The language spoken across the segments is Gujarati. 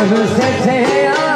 ઝરમર સે છે આજ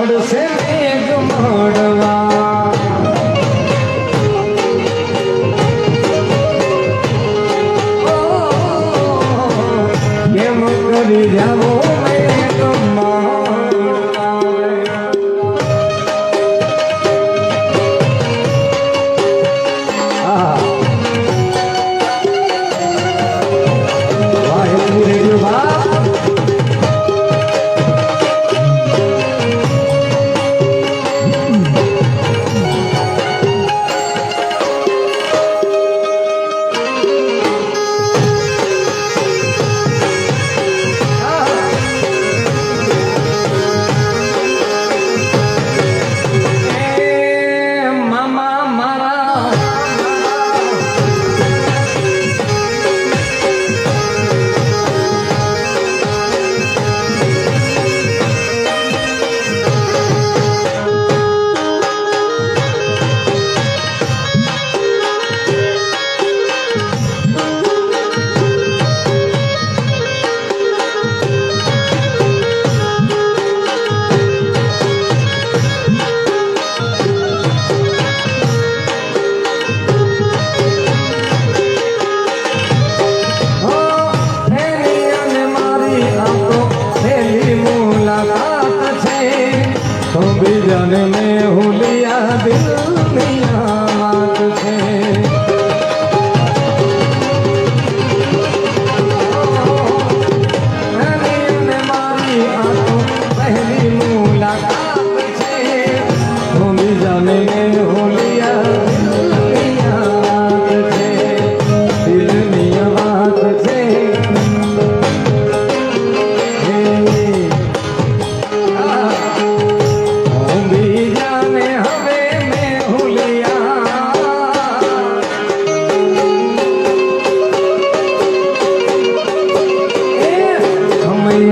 પડશે વેગ મોડવા કરી જાવો મેં ગમા you.